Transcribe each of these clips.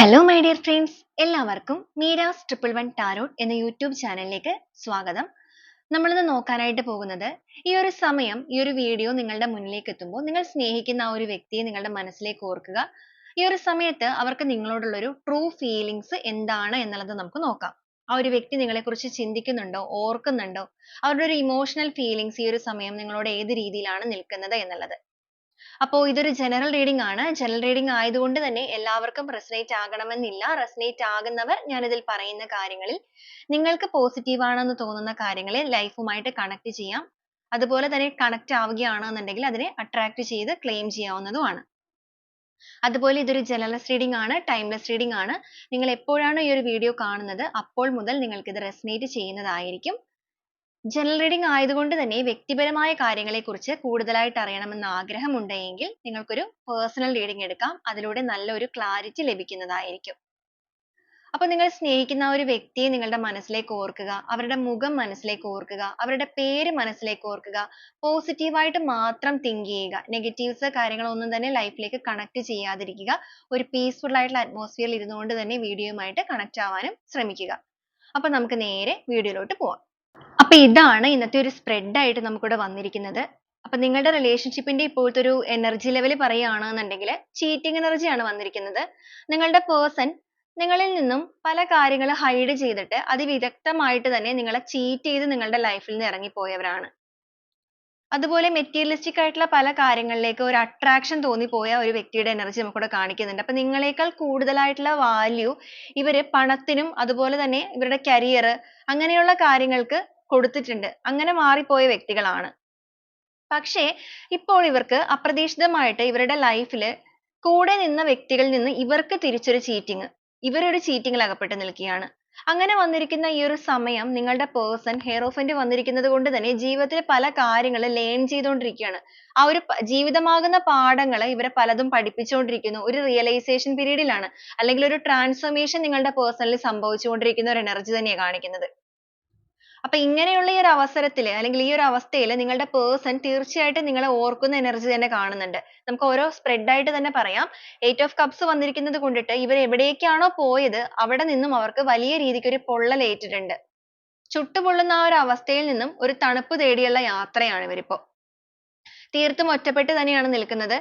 Hello my dear friends എല്ലാവർക്കും Meera's triple one tarot എന്ന YouTube ചാനലിലേക്ക് സ്വാഗതം. നമ്മളിന്ന് നോക്കാനായിട്ട് പോകുന്നത് ഈ ഒരു സമയം ഈ ഒരു വീഡിയോ നിങ്ങളുടെ മുന്നിലേക്ക് എത്തുമ്പോൾ നിങ്ങൾ സ്നേഹിക്കുന്ന ആ ഒരു വ്യക്തിയെ നിങ്ങളുടെ മനസ്സിലേക്ക് ഓർക്കുക. ഈ ഒരു സമയത്ത് അവർക്ക് നിങ്ങളോടുള്ള ഒരു ട്രൂ ഫീലിങ്സ് എന്താണ് എന്നുള്ളത് നമുക്ക് നോക്കാം. ആ ഒരു വ്യക്തി നിങ്ങളെക്കുറിച്ച് ചിന്തിക്കുന്നുണ്ടോ ഓർക്കുന്നുണ്ടോ? അവരുടെ ഒരു ഇമോഷണൽ ഫീലിങ്സ് ഈ ഒരു സമയം നിങ്ങളോട് ഏത് രീതിയിലാണ് നിൽക്കുന്നത് എന്നുള്ളത്. അപ്പോൾ ഇതൊരു ജനറൽ റീഡിംഗ് ആണ്. ജനറൽ റീഡിംഗ് ആയതുകൊണ്ട് തന്നെ എല്ലാവർക്കും റെസനേറ്റ് ആകണമെന്നില്ല. റെസനേറ്റ് ആകുന്നവർ ഞാൻ ഇതിൽ പറയുന്ന കാര്യങ്ങളിൽ നിങ്ങൾക്ക് പോസിറ്റീവ് ആണെന്ന് തോന്നുന്ന കാര്യങ്ങളെ ലൈഫുമായിട്ട് കണക്ട് ചെയ്യാം. അതുപോലെ തന്നെ കണക്ട് ആവുകയാണെന്നുണ്ടെങ്കിൽ അതിനെ അട്രാക്ട് ചെയ്ത് ക്ലെയിം ചെയ്യാവുന്നതുമാണ്. അതുപോലെ ഇതൊരു ജനറൽസ് റീഡിംഗ് ആണ് ടൈംലെസ് റീഡിംഗ് ആണ്. നിങ്ങൾ എപ്പോഴാണോ ഈ ഒരു വീഡിയോ കാണുന്നത് അപ്പോൾ മുതൽ നിങ്ങൾക്ക് ഇത് റെസനേറ്റ് ചെയ്യുന്നതായിരിക്കും. ജനറൽ റീഡിംഗ് ആയതുകൊണ്ട് തന്നെ വ്യക്തിപരമായ കാര്യങ്ങളെ കുറിച്ച് കൂടുതലായിട്ട് അറിയണമെന്ന് ആഗ്രഹമുണ്ടെങ്കിൽ നിങ്ങൾക്കൊരു പേഴ്സണൽ റീഡിംഗ് എടുക്കാം. അതിലൂടെ നല്ലൊരു ക്ലാരിറ്റി ലഭിക്കുന്നതായിരിക്കും. അപ്പൊ നിങ്ങൾ സ്നേഹിക്കുന്ന ഒരു വ്യക്തിയെ നിങ്ങളുടെ മനസ്സിലേക്ക് ഓർക്കുക. അവരുടെ മുഖം മനസ്സിലേക്ക് ഓർക്കുക. അവരുടെ പേര് മനസ്സിലേക്ക് ഓർക്കുക. പോസിറ്റീവായിട്ട് മാത്രം think ചെയ്യുക. നെഗറ്റീവ്സ് കാര്യങ്ങളൊന്നും തന്നെ ലൈഫിലേക്ക് കണക്ട് ചെയ്യാതിരിക്കുക. ഒരു പീസ്ഫുൾ ആയിട്ടുള്ള അറ്റ്മോസ്ഫിയറിൽ ഇരുന്നുകൊണ്ട് തന്നെ വീഡിയോയുമായിട്ട് കണക്ട് ആവാനും ശ്രമിക്കുക. അപ്പൊ നമുക്ക് നേരെ വീഡിയോയിലോട്ട് പോവാം. അപ്പൊ ഇതാണ് ഇന്നത്തെ ഒരു സ്പ്രെഡ് ആയിട്ട് നമുക്കിവിടെ വന്നിരിക്കുന്നത്. അപ്പൊ നിങ്ങളുടെ റിലേഷൻഷിപ്പിന്റെ ഇപ്പോഴത്തെ ഒരു എനർജി ലെവൽ പറയുകയാണെന്നുണ്ടെങ്കിൽ ചീറ്റിംഗ് എനർജിയാണ് വന്നിരിക്കുന്നത്. നിങ്ങളുടെ പേഴ്സൺ നിങ്ങളിൽ നിന്നും പല കാര്യങ്ങൾ ഹൈഡ് ചെയ്തിട്ട് അതിവിദഗ്ധമായിട്ട് തന്നെ നിങ്ങളെ ചീറ്റ് ചെയ്ത് നിങ്ങളുടെ ലൈഫിൽ നിന്ന് ഇറങ്ങിപ്പോയവരാണ്. അതുപോലെ മെറ്റീരിയലിസ്റ്റിക് ആയിട്ടുള്ള പല കാര്യങ്ങളിലേക്ക് ഒരു അട്രാക്ഷൻ തോന്നിപ്പോയ ഒരു വ്യക്തിയുടെ എനർജി നമുക്കിവിടെ കാണിക്കുന്നുണ്ട്. അപ്പോൾ നിങ്ങളെക്കാൾ കൂടുതലായിട്ടുള്ള വാല്യൂ ഇവർ പണത്തിനും അതുപോലെ തന്നെ ഇവരുടെ കരിയർ അങ്ങനെയുള്ള കാര്യങ്ങൾക്ക് കൊടുത്തിട്ടുണ്ട്. അങ്ങനെ മാറിപ്പോയ വ്യക്തികളാണ്. പക്ഷേ ഇപ്പോൾ ഇവർക്ക് അപ്രതീക്ഷിതമായിട്ട് ഇവരുടെ ലൈഫിൽ കൂടെ നിന്ന വ്യക്തികളിൽ നിന്ന് ഇവർക്ക് തിരിച്ചൊരു ചീറ്റിംഗ് ഇവരൊരു ൽ അകപ്പെട്ട് നിൽക്കുകയാണ്. അങ്ങനെ വന്നിരിക്കുന്ന ഈ ഒരു സമയം നിങ്ങളുടെ പേഴ്സൺ ഹെയറോഫന്റ് വന്നിരിക്കുന്നത് കൊണ്ട് തന്നെ ജീവിതത്തിലെ പല കാര്യങ്ങളും ലേൺ ചെയ്തുകൊണ്ടിരിക്കുകയാണ് ആ ഒരു ജീവിതമാകുന്ന പാഠങ്ങൾ ഇവരെ പലതും പഠിപ്പിച്ചുകൊണ്ടിരിക്കുന്നു ഒരു റിയലൈസേഷൻ പീരീഡിലാണ് അല്ലെങ്കിൽ ഒരു ട്രാൻസ്ഫോർമേഷൻ നിങ്ങളുടെ പേഴ്സണിൽ സംഭവിച്ചുകൊണ്ടിരിക്കുന്ന ഒരു എനർജി തന്നെയാണ് കാണിക്കുന്നത്. അപ്പൊ ഇങ്ങനെയുള്ള ഈ ഒരു അവസരത്തിൽ അല്ലെങ്കിൽ ഈ ഒരു അവസ്ഥയിൽ നിങ്ങളുടെ person തീർച്ചയായിട്ടും നിങ്ങളെ ഓർക്കുന്ന energy തന്നെ കാണുന്നുണ്ട്. നമുക്ക് ഓരോ spread ആയിട്ട് തന്നെ പറയാം. eight of cups വന്നിരിക്കുന്നത് കൊണ്ടിട്ട് ഇവർ എവിടേക്കാണോ പോയത് അവിടെ നിന്നും അവർക്ക് വലിയ രീതിക്ക് ഒരു പൊള്ളൽ ഏറ്റിട്ടുണ്ട്. ചുട്ടുപൊള്ളുന്ന ആ ഒരു അവസ്ഥയിൽ നിന്നും ഒരു തണുപ്പ് തേടിയുള്ള യാത്രയാണ് ഇവരിപ്പോ. തീർത്തും ഒറ്റപ്പെട്ട് തന്നെയാണ് നിൽക്കുന്നത്.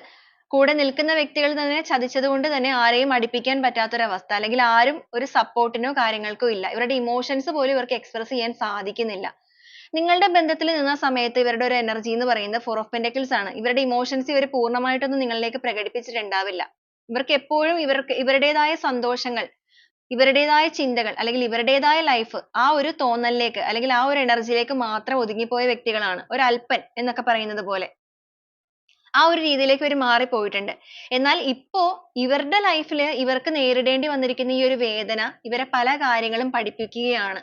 കൂടെ നിൽക്കുന്ന വ്യക്തികൾ തന്നെ ചതിച്ചത് കൊണ്ട് തന്നെ ആരെയും അടിപ്പിക്കാൻ അടുപ്പിക്കാൻ പറ്റാത്തൊരവസ്ഥ. അല്ലെങ്കിൽ ആരും ഒരു സപ്പോർട്ടിനോ കാര്യങ്ങൾക്കോ ഇല്ല. ഇവരുടെ ഇമോഷൻസ് പോലും ഇവർക്ക് എക്സ്പ്രസ് ചെയ്യാൻ സാധിക്കുന്നില്ല. നിങ്ങളുടെ ബന്ധത്തിൽ നിന്ന സമയത്ത് ഇവരുടെ ഒരു എനർജി എന്ന് പറയുന്നത് ഫോർ ഓഫ് പെൻഡക്കിൾസ് ആണ്. ഇവരുടെ ഇമോഷൻസ് ഇവർ പൂർണമായിട്ടൊന്നും നിങ്ങളിലേക്ക് പ്രകടിപ്പിച്ചിട്ടുണ്ടാവില്ല. ഇവർക്ക് എപ്പോഴും ഇവർക്ക് ഇവരുടേതായ സന്തോഷങ്ങൾ ഇവരുടേതായ ചിന്തകൾ അല്ലെങ്കിൽ ഇവരുടേതായ ലൈഫ് ആ ഒരു തോന്നലിലേക്ക് അല്ലെങ്കിൽ ആ ഒരു എനർജിയിലേക്ക് മാത്രം ഒതുങ്ങിപ്പോയ വ്യക്തികളാണ്. ഒരു അല്പൻ എന്നൊക്കെ പറയുന്നത് പോലെ. ആ ഒരു രീതിയിലേക്ക് ഇവർ മാറിപ്പോയിട്ടുണ്ട്. എന്നാൽ ഇപ്പോ ഇവരുടെ ലൈഫിൽ ഇവർക്ക് നേരിടേണ്ടി വന്നിരിക്കുന്ന ഈ ഒരു വേദന ഇവരെ പല കാര്യങ്ങളും പഠിപ്പിക്കുകയാണ്.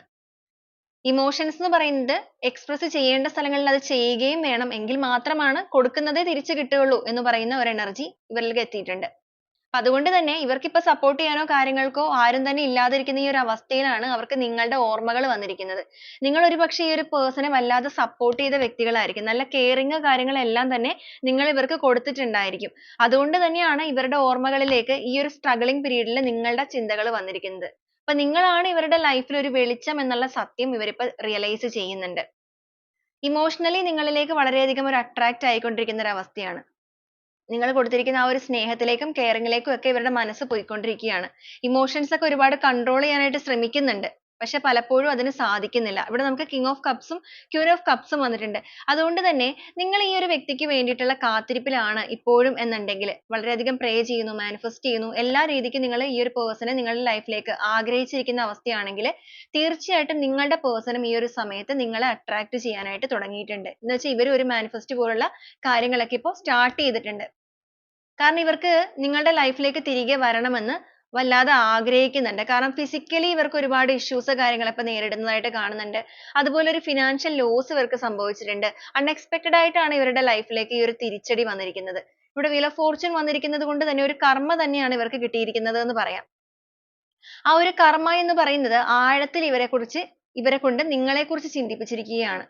ഇമോഷൻസ് എന്ന് പറയുന്നത് എക്സ്പ്രസ് ചെയ്യേണ്ട സ്ഥലങ്ങളിൽ അത് ചെയ്യുകയും വേണം. എങ്കിൽ മാത്രമാണ് കൊടുക്കുന്നതേ തിരിച്ചു കിട്ടുകയുള്ളൂ എന്ന് പറയുന്ന ഒരു എനർജി ഇവരിലേക്ക് എത്തിയിട്ടുണ്ട്. അപ്പൊ അതുകൊണ്ട് തന്നെ ഇവർക്ക് ഇപ്പൊ സപ്പോർട്ട് ചെയ്യാനോ കാര്യങ്ങൾക്കോ ആരും തന്നെ ഇല്ലാതിരിക്കുന്ന ഈ ഒരു അവസ്ഥയിലാണ് അവർക്ക് നിങ്ങളുടെ ഓർമ്മകൾ വന്നിരിക്കുന്നത്. നിങ്ങൾ ഒരുപക്ഷെ ഈ ഒരു പേഴ്സണെ വല്ലാതെ സപ്പോർട്ട് ചെയ്ത വ്യക്തികളായിരിക്കും. നല്ല കെയറിങ് കാര്യങ്ങളെല്ലാം തന്നെ നിങ്ങൾ ഇവർക്ക് കൊടുത്തിട്ടുണ്ടായിരിക്കും. അതുകൊണ്ട് തന്നെയാണ് ഇവരുടെ ഓർമ്മകളിലേക്ക് ഈ ഒരു സ്ട്രഗിളിംഗ് പീരീഡിൽ നിങ്ങളുടെ ചിന്തകൾ വന്നിരിക്കുന്നത്. അപ്പൊ നിങ്ങളാണ് ഇവരുടെ ലൈഫിൽ ഒരു വെളിച്ചം എന്നുള്ള സത്യം ഇവരിപ്പോ റിയലൈസ് ചെയ്യുന്നുണ്ട്. ഇമോഷണലി നിങ്ങളിലേക്ക് വളരെയധികം ഒരു അട്രാക്ട് ആയിക്കൊണ്ടിരിക്കുന്ന ഒരു അവസ്ഥയാണ്. നിങ്ങൾ കൊടുത്തിരിക്കുന്ന ആ ഒരു സ്നേഹത്തിലേക്കും കെയറിങ്ങിലേക്കും ഒക്കെ ഇവരുടെ മനസ്സ് പോയിക്കൊണ്ടിരിക്കുകയാണ്. ഇമോഷൻസ് ഒക്കെ ഒരുപാട് കൺട്രോൾ ചെയ്യാനായിട്ട് ശ്രമിക്കുന്നുണ്ട്. പക്ഷെ പലപ്പോഴും അതിന് സാധിക്കുന്നില്ല. ഇവിടെ നമുക്ക് കിങ് ഓഫ് കപ്സും ക്യൂൻ ഓഫ് കപ്സും വന്നിട്ടുണ്ട്. അതുകൊണ്ട് തന്നെ നിങ്ങൾ ഈ ഒരു വ്യക്തിക്ക് വേണ്ടിയിട്ടുള്ള കാത്തിരിപ്പിലാണ് ഇപ്പോഴും എന്നുണ്ടെങ്കിൽ. വളരെയധികം പ്രേ ചെയ്യുന്നു മാനിഫെസ്റ്റ് ചെയ്യുന്നു. എല്ലാ രീതിക്കും നിങ്ങൾ ഈ ഒരു പേഴ്സണെ നിങ്ങളുടെ ലൈഫിലേക്ക് ആഗ്രഹിച്ചിരിക്കുന്ന അവസ്ഥയാണെങ്കിൽ തീർച്ചയായിട്ടും നിങ്ങളുടെ പേഴ്സണും ഈ ഒരു സമയത്ത് നിങ്ങളെ അട്രാക്ട് ചെയ്യാനായിട്ട് തുടങ്ങിയിട്ടുണ്ട്. എന്ന് വെച്ചാൽ ഇവർ ഒരു മാനിഫെസ്റ്റ് പോലുള്ള കാര്യങ്ങളൊക്കെ ഇപ്പോൾ സ്റ്റാർട്ട് ചെയ്തിട്ടുണ്ട്. കാരണം ഇവർക്ക് നിങ്ങളുടെ ലൈഫിലേക്ക് തിരികെ വരണമെന്ന് വല്ലാതെ ആഗ്രഹിക്കുന്നുണ്ട്. കാരണം ഫിസിക്കലി ഇവർക്ക് ഒരുപാട് issues കാര്യങ്ങളൊക്കെ നേരിടുന്നതായിട്ട് കാണുന്നുണ്ട്. അതുപോലെ ഒരു ഫിനാൻഷ്യൽ ലോസ് ഇവർക്ക് സംഭവിച്ചിട്ടുണ്ട്. unexpected ആയിട്ടാണ് ഇവരുടെ ലൈഫിലേക്ക് ഈ ഒരു തിരിച്ചടി വന്നിരിക്കുന്നത്. ഇവിടെ wheel of fortune വന്നിരിക്കുന്നത് കൊണ്ട് തന്നെ ഒരു കർമ്മ തന്നെയാണ് ഇവർക്ക് കിട്ടിയിരിക്കുന്നത് എന്ന് പറയാം. ആ ഒരു കർമ്മ എന്ന് പറയുന്നത് ആഴത്തിൽ ഇവരെ കുറിച്ച് ഇവരെ കൊണ്ട് നിങ്ങളെ കുറിച്ച് ചിന്തിപ്പിച്ചിരിക്കുകയാണ്.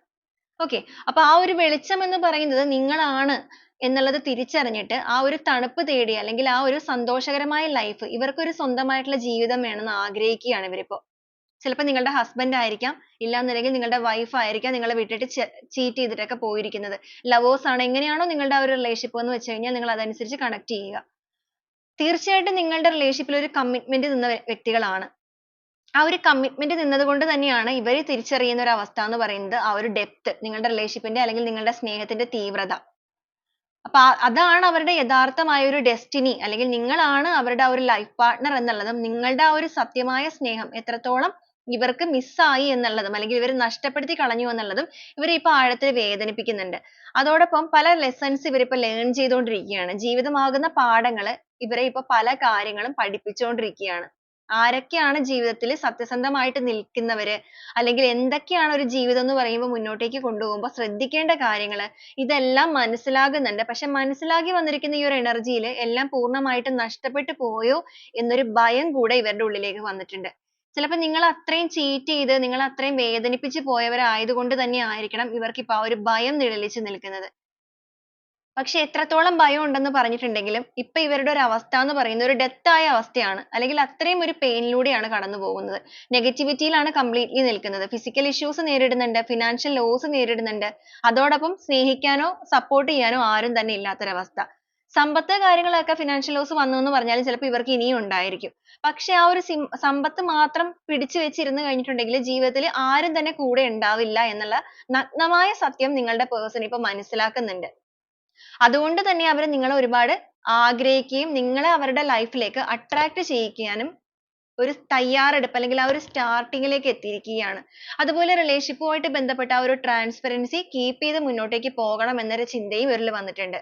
Okay. അപ്പൊ ആ ഒരു വെളിച്ചം എന്ന് പറയുന്നത് നിങ്ങളാണ് എന്നുള്ളത് തിരിച്ചറിഞ്ഞിട്ട് ആ ഒരു തണുപ്പ് തേടി അല്ലെങ്കിൽ ആ ഒരു സന്തോഷകരമായ life ഇവർക്കൊരു സ്വന്തമായിട്ടുള്ള ജീവിതം വേണമെന്ന് ആഗ്രഹിക്കുകയാണ് ഇവരിപ്പോ. ചിലപ്പോൾ നിങ്ങളുടെ ഹസ്ബൻഡ് ആയിരിക്കാം ഇല്ലാന്നുണ്ടെങ്കിൽ നിങ്ങളുടെ വൈഫ് ആയിരിക്കാം നിങ്ങളെ വിട്ടിട്ട് cheat ചെയ്തിട്ടൊക്കെ പോയിരിക്കുന്നത്. ലവേഴ്സ് ആണ് എങ്ങനെയാണോ നിങ്ങളുടെ ആ ഒരു റിലേഷൻഷിപ്പ് എന്ന് വെച്ച് കഴിഞ്ഞാൽ നിങ്ങൾ അതനുസരിച്ച് കണക്ട് ചെയ്യുക. തീർച്ചയായിട്ടും നിങ്ങളുടെ റിലേഷൻഷിപ്പിൽ ഒരു കമ്മിറ്റ്മെന്റ് നിന്ന വ്യക്തികളാണ്. ആ ഒരു കമ്മിറ്റ്മെന്റ് നിന്നത് കൊണ്ട് തന്നെയാണ് ഇവർ തിരിച്ചറിയുന്ന ഒരു അവസ്ഥ എന്ന് പറയുന്നത് ആ ഒരു ഡെപ്ത് നിങ്ങളുടെ റിലേഷൻഷിപ്പിന്റെ ന്റെ അല്ലെങ്കിൽ നിങ്ങളുടെ സ്നേഹത്തിന്റെ തീവ്രത. അപ്പൊ അതാണ് അവരുടെ യഥാർത്ഥമായ ഒരു destiny അല്ലെങ്കിൽ നിങ്ങളാണ് അവരുടെ ആ ഒരു life partner എന്നുള്ളതും നിങ്ങളുടെ ആ ഒരു സത്യമായ സ്നേഹം എത്രത്തോളം ഇവർക്ക് miss ആയി എന്നുള്ളതും അല്ലെങ്കിൽ ഇവർ നഷ്ടപ്പെടുത്തി കളഞ്ഞു എന്നുള്ളതും ഇവരെ ഇപ്പോൾ ആഴത്തിൽ വേദനിപ്പിക്കുന്നുണ്ട്. അതോടൊപ്പം പല lessons ഇപ്പോ learn ചെയ്തുകൊണ്ടിരിക്കുകയാണ്. ജീവിതമാകുന്ന പാഠങ്ങൾ ഇവരെ ഇപ്പോൾ പല കാര്യങ്ങളും പഠിപ്പിച്ചുകൊണ്ടിരിക്കുകയാണ്. ആരൊക്കെയാണ് ജീവിതത്തിൽ സത്യസന്ധമായിട്ട് നിൽക്കുന്നവര് അല്ലെങ്കിൽ എന്തൊക്കെയാണ് ഒരു ജീവിതം എന്ന് പറയുമ്പോൾ മുന്നോട്ടേക്ക് കൊണ്ടുപോകുമ്പോൾ ശ്രദ്ധിക്കേണ്ട കാര്യങ്ങൾ ഇതെല്ലാം മനസ്സിലാകുന്നുണ്ട്. പക്ഷെ മനസ്സിലാക്കി വന്നിരിക്കുന്ന ഈ ഒരു energy യിൽ എല്ലാം പൂർണമായിട്ട് നഷ്ടപ്പെട്ടു പോയോ എന്നൊരു ഭയം കൂടെ ഇവരുടെ ഉള്ളിലേക്ക് വന്നിട്ടുണ്ട്. ചിലപ്പോൾ നിങ്ങൾ അത്രയും ചീറ്റ് ചെയ്ത് നിങ്ങൾ അത്രയും വേദനിപ്പിച്ച് പോയവരായതുകൊണ്ട് തന്നെ ആയിരിക്കണം ഇവർക്ക് ഇപ്പൊ ആ ഒരു ഭയം നിഴലിച്ചു നിൽക്കുന്നത്. പക്ഷെ എത്രത്തോളം ഭയം ഉണ്ടെന്ന് പറഞ്ഞിട്ടുണ്ടെങ്കിലും ഇപ്പൊ ഇവരുടെ ഒരു അവസ്ഥ എന്ന് പറയുന്നത് ഒരു ഡെത്ത് ആയ അവസ്ഥയാണ്. അല്ലെങ്കിൽ അത്രയും ഒരു പെയിനിലൂടെയാണ് ലൂടെയാണ് കടന്നു പോകുന്നത്. negativity യിലാണ് completely നിൽക്കുന്നത്. ഫിസിക്കൽ ഇഷ്യൂസ് നേരിടുന്നുണ്ട്, ഫിനാൻഷ്യൽ ലോസ് നേരിടുന്നുണ്ട്. അതോടൊപ്പം സ്നേഹിക്കാനോ സപ്പോർട്ട് ചെയ്യാനോ ആരും തന്നെ ഇല്ലാത്ത ഒരു അവസ്ഥ. സമ്പത്ത് കാര്യങ്ങളൊക്കെ ഫിനാൻഷ്യൽ ലോസ് വന്നു എന്ന് പറഞ്ഞാലും ചിലപ്പോൾ ഇവർക്ക് ഇനിയും ഉണ്ടായിരിക്കും. പക്ഷെ ആ ഒരു സമ്പത്ത് മാത്രം പിടിച്ചു വെച്ചിരുന്നു കഴിഞ്ഞിട്ടുണ്ടെങ്കിൽ ജീവിതത്തിൽ ആരും തന്നെ കൂടെ ഉണ്ടാവില്ല എന്നുള്ള നഗ്നമായ സത്യം നിങ്ങളുടെ പേഴ്സൺ ഇപ്പോൾ മനസ്സിലാക്കുന്നുണ്ട്. അതുകൊണ്ട് തന്നെ അവർ നിങ്ങളെ ഒരുപാട് ആഗ്രഹിക്കുകയും നിങ്ങളെ അവരുടെ life ലേക്ക് attract ചെയ്യിക്കാനും ഒരു തയ്യാറെടുപ്പ് അല്ലെങ്കിൽ ആ ഒരു starting ലേക്ക് എത്തിയിരിക്കുകയാണ്. അതുപോലെ relationship ബന്ധപ്പെട്ട ആ ഒരു transparency keep ചെയ്ത് മുന്നോട്ടേക്ക് പോകണം എന്നൊരു ചിന്തയും ഇവരിൽ വന്നിട്ടുണ്ട്.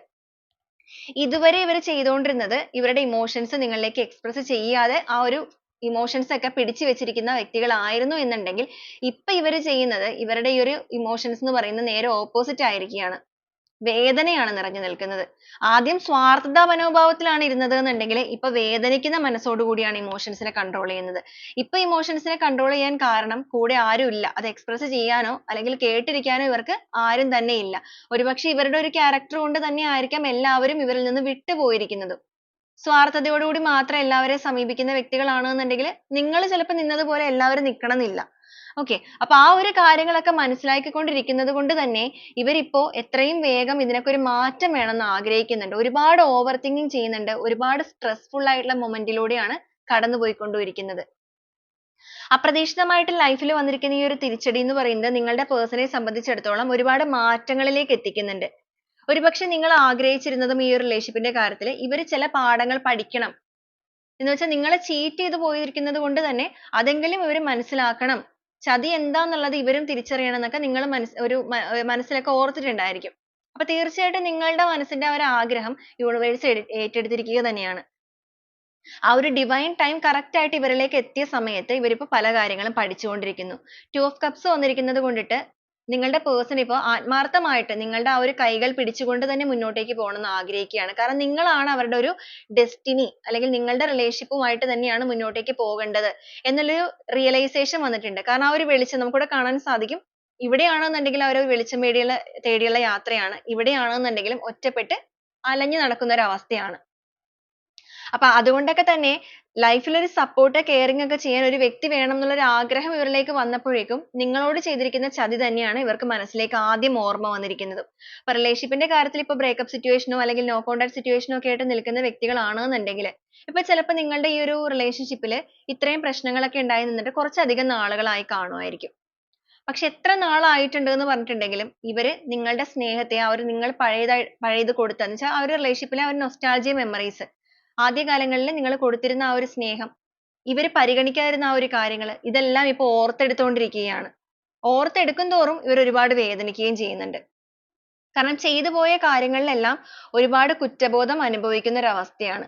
ഇതുവരെ ഇവർ ചെയ്തുകൊണ്ടിരുന്നത് ഇവരുടെ emotions നിങ്ങളിലേക്ക് express ചെയ്യാതെ ആ ഒരു emotions ഒക്കെ പിടിച്ചു വെച്ചിരിക്കുന്ന വ്യക്തികളായിരുന്നു എന്നുണ്ടെങ്കിൽ ഇപ്പൊ ഇവർ ചെയ്യുന്നത് ഇവരുടെ ഈ ഒരു emotions എന്ന് പറയുന്നത് നേരെ opposite ആയിരിക്കുകയാണ്. വേദനയാണ് നിറഞ്ഞു നിൽക്കുന്നത്. ആദ്യം സ്വാർത്ഥത മനോഭാവത്തിലാണ് ഇരുന്നത് എന്നുണ്ടെങ്കിൽ ഇപ്പൊ വേദനിക്കുന്ന മനസ്സോടുകൂടിയാണ് emotions നെ control ചെയ്യുന്നത്. ഇപ്പൊ emotions നെ control ചെയ്യാൻ കാരണം കൂടെ ആരുമില്ല. അത് express ചെയ്യാനോ അല്ലെങ്കിൽ കേട്ടിരിക്കാനോ ഇവർക്ക് ആരും തന്നെ ഇല്ല. ഒരുപക്ഷെ ഇവരുടെ ഒരു character കൊണ്ട് തന്നെ ആയിരിക്കാം എല്ലാവരും ഇവരിൽ നിന്ന് വിട്ടുപോയിരിക്കുന്നതും. സ്വാർത്ഥതയോടുകൂടി മാത്രം എല്ലാവരെയും സമീപിക്കുന്ന വ്യക്തികളാണ് എന്നുണ്ടെങ്കിൽ നിങ്ങൾ ചിലപ്പോൾ നിന്നതുപോലെ എല്ലാവരും നിൽക്കണമെന്നില്ല. Okay അപ്പോൾ ആ ഒരു കാര്യങ്ങളൊക്കെ മനസ്സിലാക്കിക്കൊണ്ടിരിക്കുന്നത് കൊണ്ട് തന്നെ ഇവരിപ്പോ എത്രയും വേഗം ഇതിനൊക്കെ ഒരു മാറ്റം വേണമെന്ന് ആഗ്രഹിക്കുന്നുണ്ട്. ഒരുപാട് over thinking ചെയ്യുന്നുണ്ട്. ഒരുപാട് stressful ആയിട്ടുള്ള moment ലൂടെയാണ് കടന്നുപോയിക്കൊണ്ടിരിക്കുന്നത്. അപ്രതീക്ഷിതമായിട്ട് life വന്നിരിക്കുന്ന ഈ ഒരു തിരിച്ചടി എന്ന് പറയുന്നത് നിങ്ങളുടെ person നെ സംബന്ധിച്ചിടത്തോളം ഒരുപാട് മാറ്റങ്ങളിലേക്ക് എത്തിക്കുന്നുണ്ട്. ഒരുപക്ഷെ നിങ്ങൾ ആഗ്രഹിച്ചിരുന്നതും ഈ ഒരു relationship ന്റെ കാര്യത്തിൽ ഇവർ ചില പാഠങ്ങൾ പഠിക്കണം എന്ന് വെച്ചാൽ നിങ്ങളെ cheat ചെയ്തു പോയിരിക്കുന്നത് കൊണ്ട് തന്നെ അതെങ്കിലും ഇവർ മനസ്സിലാക്കണം. ചതി എന്താന്നുള്ളത് ഇവരും തിരിച്ചറിയണം എന്നൊക്കെ നിങ്ങൾ മനസ് ഒരു മനസ്സിലൊക്കെ ഓർത്തിട്ടുണ്ടായിരിക്കും. അപ്പൊ തീർച്ചയായിട്ടും നിങ്ങളുടെ മനസ്സിന്റെ ആ ഒരു ആഗ്രഹം യൂണിവേഴ്സ് ഏറ്റെടുത്തിരിക്കുക തന്നെയാണ്. ആ ഒരു divine ടൈം correct ആയിട്ട് ഇവരിലേക്ക് എത്തിയ സമയത്ത് ഇവരിപ്പോ പല കാര്യങ്ങളും പഠിച്ചുകൊണ്ടിരിക്കുന്നു. two ഓഫ് cups വന്നിരിക്കുന്നത് കൊണ്ടിട്ട് നിങ്ങളുടെ person ഇപ്പോ ആത്മാർത്ഥമായിട്ട് നിങ്ങളുടെ ആ ഒരു കൈകൾ പിടിച്ചുകൊണ്ട് തന്നെ മുന്നോട്ടേക്ക് പോകണം എന്ന് ആഗ്രഹിക്കുകയാണ്. കാരണം നിങ്ങളാണ് അവരുടെ ഒരു destiny അല്ലെങ്കിൽ നിങ്ങളുടെ relationship ആയിട്ട് തന്നെയാണ് മുന്നോട്ടേക്ക് പോകേണ്ടത് എന്നുള്ളൊരു realization വന്നിട്ടുണ്ട്. കാരണം ആ ഒരു വെളിച്ചം നമുക്കിവിടെ കാണാൻ സാധിക്കും. ഇവിടെയാണെന്നുണ്ടെങ്കിൽ അവർ വെളിച്ചം തേടിയുള്ള യാത്രയാണ്. ഇവിടെയാണെന്നുണ്ടെങ്കിലും ഒറ്റപ്പെട്ട് അലഞ്ഞു നടക്കുന്ന ഒരു അവസ്ഥയാണ്. അപ്പൊ അതുകൊണ്ടൊക്കെ തന്നെ life ൽ ഒരു support caring ഒക്കെ ചെയ്യാൻ ഒരു വ്യക്തി വേണം എന്നുള്ള ഒരു ആഗ്രഹം ഇവരിലേക്ക് വന്നപ്പോഴേക്കും നിങ്ങളോട് ചെയ്തിരിക്കുന്ന ചതി തന്നെയാണ് ഇവർക്ക് മനസ്സിലേക്ക് ആദ്യം ഓർമ്മ വന്നിരിക്കുന്നത്. അപ്പൊ relationship ന്റെ കാര്യത്തിൽ ഇപ്പൊ ബ്രേക്കപ്പ് സിറ്റുവേഷനോ അല്ലെങ്കിൽ നോ contact സിറ്റുവേഷനോ ഒക്കെ ആയിട്ട് നിൽക്കുന്ന വ്യക്തികളാണെന്നുണ്ടെങ്കിൽ ഇപ്പൊ ചിലപ്പോൾ നിങ്ങളുടെ ഈ ഒരു ൽ ഇത്രയും പ്രശ്നങ്ങളൊക്കെ ഉണ്ടായി നിന്നിട്ട് കുറച്ചധികം നാളുകളായി കാണുമായിരിക്കും. പക്ഷെ എത്ര നാളായിട്ടുണ്ട് എന്ന് പറഞ്ഞിട്ടുണ്ടെങ്കിലും ഇവർ നിങ്ങളുടെ സ്നേഹത്തെ ആ ഒരു നിങ്ങൾ പഴയതായി പഴയത് കൊടുത്ത വെച്ചാൽ ആ ഒരു relationship ലെ ആ ഒരു ആദ്യകാലങ്ങളിൽ നിങ്ങൾ കൊടുത്തിരുന്ന ആ ഒരു സ്നേഹം ഇവർ പരിഗണിക്കാതിരുന്ന ആ ഒരു കാര്യങ്ങൾ ഇതെല്ലാം ഇപ്പോൾ ഓർത്തെടുത്തുകൊണ്ടിരിക്കുകയാണ്. ഓർത്തെടുക്കും തോറും ഇവർ ഒരുപാട് വേദനിക്കുകയും ചെയ്യുന്നുണ്ട്. കാരണം ചെയ്തു പോയ കാര്യങ്ങളിലെല്ലാം ഒരുപാട് കുറ്റബോധം അനുഭവിക്കുന്ന ഒരു അവസ്ഥയാണ്.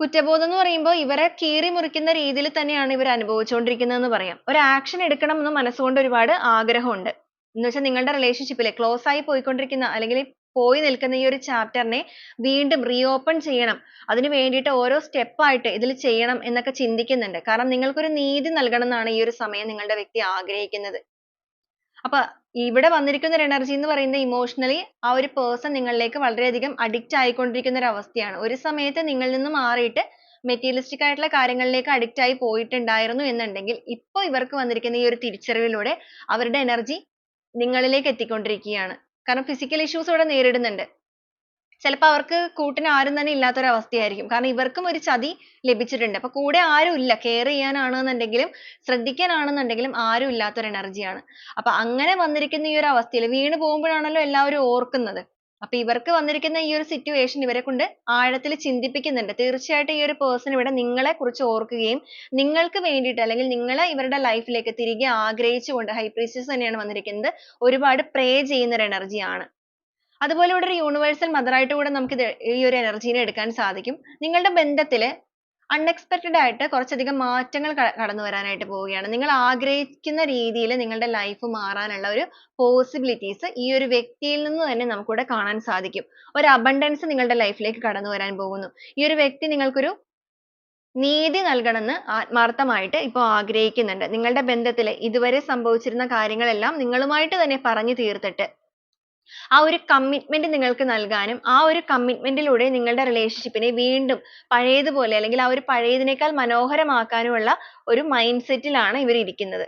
കുറ്റബോധം എന്ന് പറയുമ്പോൾ ഇവരെ കീറി മുറിക്കുന്ന രീതിയിൽ തന്നെയാണ് ഇവർ അനുഭവിച്ചുകൊണ്ടിരിക്കുന്നത് എന്ന് പറയാം. ഒരു ആക്ഷൻ എടുക്കണം എന്ന് മനസ്സുകൊണ്ട് ഒരുപാട് ആഗ്രഹമുണ്ട്. എന്ന് വെച്ചാൽ നിങ്ങളുടെ relationship ക്ലോസ് ആയി പോയിക്കൊണ്ടിരിക്കുന്ന അല്ലെങ്കിൽ പോയി നിൽക്കുന്ന ഈ ഒരു ചാപ്റ്ററിനെ വീണ്ടും റീഓപ്പൺ ചെയ്യണം. അതിനു വേണ്ടിയിട്ട് ഓരോ സ്റ്റെപ്പ് ആയിട്ട് ഇതിൽ ചെയ്യണം എന്നൊക്കെ ചിന്തിക്കുന്നുണ്ട്. കാരണം നിങ്ങൾക്കൊരു നീതി നൽകണം എന്നാണ് ഈ ഒരു സമയം നിങ്ങളുടെ വ്യക്തി ആഗ്രഹിക്കുന്നത്. അപ്പൊ ഇവിടെ വന്നിരിക്കുന്ന ഒരു എനർജി എന്ന് പറയുന്നത് ഇമോഷണലി ആ ഒരു പേഴ്സൺ നിങ്ങളിലേക്ക് വളരെയധികം അഡിക്റ്റ് ആയിക്കൊണ്ടിരിക്കുന്ന ഒരു അവസ്ഥയാണ് ഒരു സമയത്ത് നിങ്ങളിൽ നിന്ന് മാറിയിട്ട് മെറ്റീരിയലിസ്റ്റിക് ആയിട്ടുള്ള കാര്യങ്ങളിലേക്ക് അഡിക്റ്റ് ആയി പോയിട്ടുണ്ടായിരുന്നു എന്നുണ്ടെങ്കിൽ ഇപ്പോൾ ഇവർക്ക് വന്നിരിക്കുന്ന ഈ ഒരു തിരിച്ചറിവിലൂടെ അവരുടെ എനർജി നിങ്ങളിലേക്ക് എത്തിക്കൊണ്ടിരിക്കുകയാണ് കാരണം ഫിസിക്കൽ ഇഷ്യൂസ് ഇവിടെ നേരിടുന്നുണ്ട്. ചിലപ്പോൾ അവർക്ക് കൂട്ടിന് ആരും തന്നെ ഇല്ലാത്ത ഒരു അവസ്ഥയായിരിക്കും കാരണം ഇവർക്കും ഒരു ചതി ലഭിച്ചിട്ടുണ്ട്. അപ്പൊ കൂടെ ആരും ഇല്ല. കെയർ ചെയ്യാനാണെന്നുണ്ടെങ്കിലും ശ്രദ്ധിക്കാനാണെന്നുണ്ടെങ്കിലും ആരും ഇല്ലാത്ത ഒരു എനർജിയാണ് അപ്പൊ അങ്ങനെ വന്നിരിക്കുന്ന ഈ ഒരു അവസ്ഥയിൽ വീണ് പോകുമ്പോഴാണല്ലോ എല്ലാവരും ഓർക്കുന്നത്. അപ്പൊ ഇവർക്ക് വന്നിരിക്കുന്ന ഈ ഒരു സിറ്റുവേഷൻ ഇവരെ കൊണ്ട് ആഴത്തിൽ ചിന്തിപ്പിക്കുന്നുണ്ട്. തീർച്ചയായിട്ടും ഈ ഒരു പേഴ്സൺ ഇവിടെ നിങ്ങളെ കുറിച്ച് ഓർക്കുകയും നിങ്ങൾക്ക് വേണ്ടിയിട്ട് അല്ലെങ്കിൽ നിങ്ങളെ ഇവരുടെ ലൈഫിലേക്ക് തിരികെ ആഗ്രഹിച്ചുകൊണ്ട് പ്രീസ്റ്റസ് തന്നെയാണ് വന്നിരിക്കുന്നത് ഒരുപാട് പ്രേ ചെയ്യുന്ന ഒരു എനർജി ആണ്. അതുപോലെ ഇവിടെ ഒരു യൂണിവേഴ്സൽ മദർ ആയിട്ട് കൂടെ നമുക്ക് ഈ ഒരു എനർജീനെ എടുക്കാൻ സാധിക്കും. നിങ്ങളുടെ ബന്ധത്തിൽ അൺഎക്സ്പെക്റ്റഡ് ആയിട്ട് കുറച്ചധികം മാറ്റങ്ങൾ കടന്നു വരാനായിട്ട് പോവുകയാണ്. നിങ്ങൾ ആഗ്രഹിക്കുന്ന രീതിയിൽ നിങ്ങളുടെ ലൈഫ് മാറാനുള്ള ഒരു പോസിബിലിറ്റീസ് ഈ ഒരു വ്യക്തിയിൽ നിന്ന് തന്നെ നമുക്ക് നമുക്കിവിടെ കാണാൻ സാധിക്കും. ഒരു അബണ്ടൻസ് നിങ്ങളുടെ ലൈഫിലേക്ക് കടന്നു വരാൻ പോകുന്നു. ഈ ഒരു വ്യക്തി നിങ്ങൾക്കൊരു നീതി നൽകണമെന്ന് ആത്മാർത്ഥമായിട്ട് ഇപ്പോൾ ആഗ്രഹിക്കുന്നുണ്ട്. നിങ്ങളുടെ ബന്ധത്തിൽ ഇതുവരെ സംഭവിച്ചിരുന്ന കാര്യങ്ങളെല്ലാം നിങ്ങളുമായിട്ട് തന്നെ പറഞ്ഞു തീർത്തിട്ട് ആ ഒരു കമ്മിറ്റ്മെന്റ് നിങ്ങൾക്ക് നൽകാനും ആ ഒരു കമ്മിറ്റ്മെന്റിലൂടെ ലൂടെ നിങ്ങളുടെ റിലേഷൻഷിപ്പിനെ വീണ്ടും പഴയതുപോലെ അല്ലെങ്കിൽ ആ ഒരു പഴയതിനേക്കാൾ മനോഹരമാക്കാനുമുള്ള ഒരു മൈൻഡ് ലാണ് ഇവർ ഇരിക്കുന്നത്.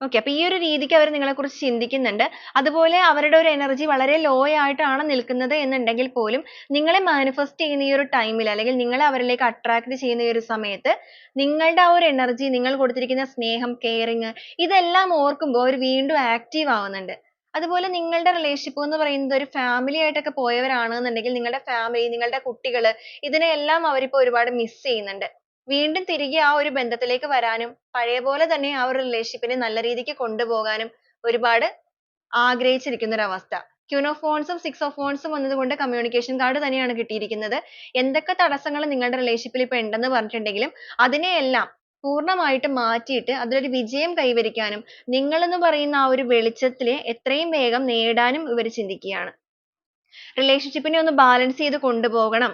okay അപ്പൊ ഈ ഒരു രീതിക്ക് അവർ നിങ്ങളെക്കുറിച്ച് ചിന്തിക്കുന്നുണ്ട്. അതുപോലെ അവരുടെ ഒരു എനർജി വളരെ ലോ ആയിട്ടാണ് നിൽക്കുന്നത് എന്നുണ്ടെങ്കിൽ പോലും നിങ്ങളെ മാനിഫെസ്റ്റ് ചെയ്യുന്ന ഈ ഒരു ടൈമിൽ അല്ലെങ്കിൽ നിങ്ങളെ അവരിലേക്ക് attract ചെയ്യുന്ന ഈ ഒരു സമയത്ത് നിങ്ങളുടെ ആ ഒരു എനർജി നിങ്ങൾ കൊടുത്തിരിക്കുന്ന സ്നേഹം caring ഇതെല്ലാം ഓർക്കുമ്പോൾ അവർ വീണ്ടും ആക്റ്റീവ് ആവുന്നുണ്ട്. അതുപോലെ നിങ്ങളുടെ റിലേഷൻഷിപ്പ് എന്ന് പറയുന്നത് ഒരു ഫാമിലി ആയിട്ടൊക്കെ പോയവരാണെന്നുണ്ടെങ്കിൽ നിങ്ങളുടെ ഫാമിലി നിങ്ങളുടെ കുട്ടികൾ ഇതിനെയെല്ലാം അവരിപ്പോൾ ഒരുപാട് miss ചെയ്യുന്നുണ്ട്. വീണ്ടും തിരികെ ആ ഒരു ബന്ധത്തിലേക്ക് വരാനും പഴയ പോലെ തന്നെ ആ ഒരു relationship നെ നല്ല രീതിക്ക് കൊണ്ടുപോകാനും ഒരുപാട് ആഗ്രഹിച്ചിരിക്കുന്ന ഒരു അവസ്ഥ. Queen of Wands ഉം Six of Wands ഉം വന്നതുകൊണ്ട് communication തന്നെയാണ് കിട്ടിയിരിക്കുന്നത്. എന്തൊക്കെ തടസ്സങ്ങൾ നിങ്ങളുടെ റിലേഷൻഷിപ്പിൽ ൽ ഇപ്പോൾ ഉണ്ടെന്ന് പറഞ്ഞിട്ടുണ്ടെങ്കിലും അതിനെയെല്ലാം പൂർണമായിട്ടും മാറ്റിയിട്ട് അതിലൊരു വിജയം കൈവരിക്കാനും നിങ്ങൾ എന്ന് പറയുന്ന ആ ഒരു വെളിച്ചത്തിൽ എത്രയും വേഗം നേടാനും ഇവർ ചിന്തിക്കുകയാണ്. റിലേഷൻഷിപ്പിനെ ഒന്ന് ബാലൻസ് ചെയ്ത് കൊണ്ടുപോകണം.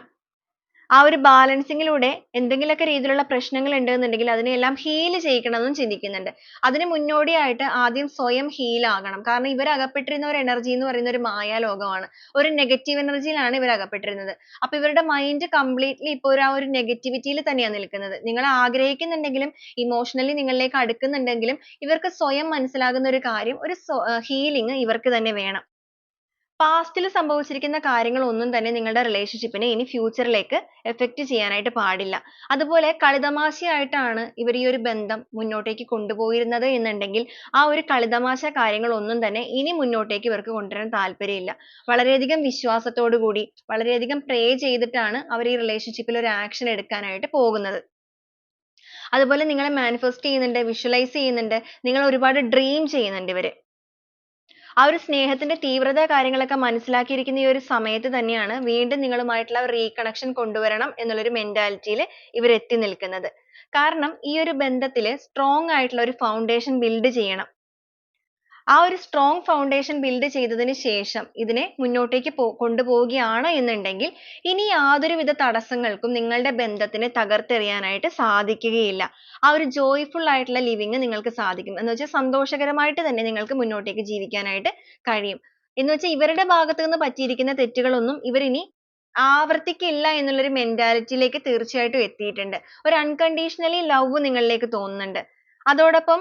ആ ഒരു ബാലൻസിങ്ങിലൂടെ ലൂടെ എന്തെങ്കിലുമൊക്കെ രീതിയിലുള്ള പ്രശ്നങ്ങൾ ഉണ്ടെന്നുണ്ടെങ്കിൽ അതിനെയെല്ലാം heal ചെയ്യിക്കണമെന്നും ചിന്തിക്കുന്നുണ്ട്. അതിന് മുന്നോടിയായിട്ട് ആദ്യം സ്വയം ഹീൽ ആകണം. കാരണം ഇവർ അകപ്പെട്ടിരുന്ന ഒരു എനർജി എന്ന് പറയുന്ന ഒരു മായാലോകമാണ്. ഒരു നെഗറ്റീവ് energy ലാണ് ഇവർ അകപ്പെട്ടിരുന്നത്. അപ്പോൾ ഇവരുടെ മൈൻഡ് കംപ്ലീറ്റ്ലി ഇപ്പോൾ ആ ഒരു നെഗറ്റിവിറ്റിയിൽ തന്നെയാണ് നിൽക്കുന്നത്. നിങ്ങൾ ആഗ്രഹിക്കുന്നുണ്ടെങ്കിലും ഇമോഷണലി നിങ്ങളിലേക്ക് അടുക്കുന്നുണ്ടെങ്കിലും ഇവർക്ക് സ്വയം മനസ്സിലാകുന്ന ഒരു കാര്യം ഒരു healing ഇവർക്ക് തന്നെ വേണം. Past ൽ സംഭവിച്ചിരിക്കുന്ന കാര്യങ്ങൾ ഒന്നും തന്നെ നിങ്ങളുടെ റിലേഷൻഷിപ്പിനെ ഇനി ഫ്യൂച്ചറിലേക്ക് ലേക്ക് ചെയ്യാനായിട്ട് പാടില്ല. അതുപോലെ കളിതമാശയായിട്ടാണ് ഇവർ ഈ ഒരു ബന്ധം മുന്നോട്ടേക്ക് കൊണ്ടുപോയിരുന്നത് എന്നുണ്ടെങ്കിൽ ആ ഒരു കളിതമാശ കാര്യങ്ങൾ ഒന്നും തന്നെ ഇനി മുന്നോട്ടേക്ക് ഇവർക്ക് കൊണ്ടുവരാൻ താല്പര്യമില്ല. വളരെയധികം വിശ്വാസത്തോടു കൂടി വളരെയധികം പ്രേ ചെയ്തിട്ടാണ് അവർ ഈ റിലേഷൻഷിപ്പിൽ ഒരു ആക്ഷൻ എടുക്കാനായിട്ട് പോകുന്നത്. അതുപോലെ നിങ്ങളെ മാനിഫെസ്റ്റ് ചെയ്യുന്നുണ്ട് വിഷ്വലൈസ് ചെയ്യുന്നുണ്ട് നിങ്ങൾ ഒരുപാട് dream ചെയ്യുന്നുണ്ട് ഇവർ. ആ ഒരു സ്നേഹത്തിന്റെ തീവ്രത കാര്യങ്ങളൊക്കെ മനസ്സിലാക്കിയിരിക്കുന്ന ഈ ഒരു സമയത്ത് തന്നെയാണ് വീണ്ടും നിങ്ങളുമായിട്ടുള്ള റീകണക്ഷൻ കൊണ്ടുവരണം എന്നുള്ള ഒരു mentality ഇവർ എത്തി നിൽക്കുന്നത്. കാരണം ഈ ഒരു ബന്ധത്തിൽ strong ആയിട്ടുള്ള ഒരു ഫൗണ്ടേഷൻ ബിൽഡ് ചെയ്യണം. ആ ഒരു സ്ട്രോങ് ഫൗണ്ടേഷൻ ബിൽഡ് ചെയ്തതിന് ശേഷം ഇതിനെ മുന്നോട്ടേക്ക് പോ കൊണ്ടുപോവുകയാണ് എന്നുണ്ടെങ്കിൽ ഇനി യാതൊരുവിധ തടസ്സങ്ങൾക്കും നിങ്ങളുടെ ബന്ധത്തിനെ തകർത്തെറിയാനായിട്ട് സാധിക്കുകയില്ല. ആ ഒരു ജോയ്ഫുൾ ആയിട്ടുള്ള ലിവിങ് നിങ്ങൾക്ക് സാധിക്കും. എന്ന് വെച്ചാൽ സന്തോഷകരമായിട്ട് തന്നെ നിങ്ങൾക്ക് മുന്നോട്ടേക്ക് ജീവിക്കാനായിട്ട് കഴിയും. എന്ന് വെച്ചാൽ ഇവരുടെ ഭാഗത്ത് നിന്ന് പറ്റിയിരിക്കുന്ന തെറ്റുകളൊന്നും ഇവർ ഇനി ആവർത്തിക്കില്ല എന്നുള്ള ഒരു mentality ലേക്ക് തീർച്ചയായിട്ടും എത്തിയിട്ടുണ്ട്. ഒരു അൺകണ്ടീഷണലി ലവ് നിങ്ങളിലേക്ക് തോന്നുന്നുണ്ട്. അതോടൊപ്പം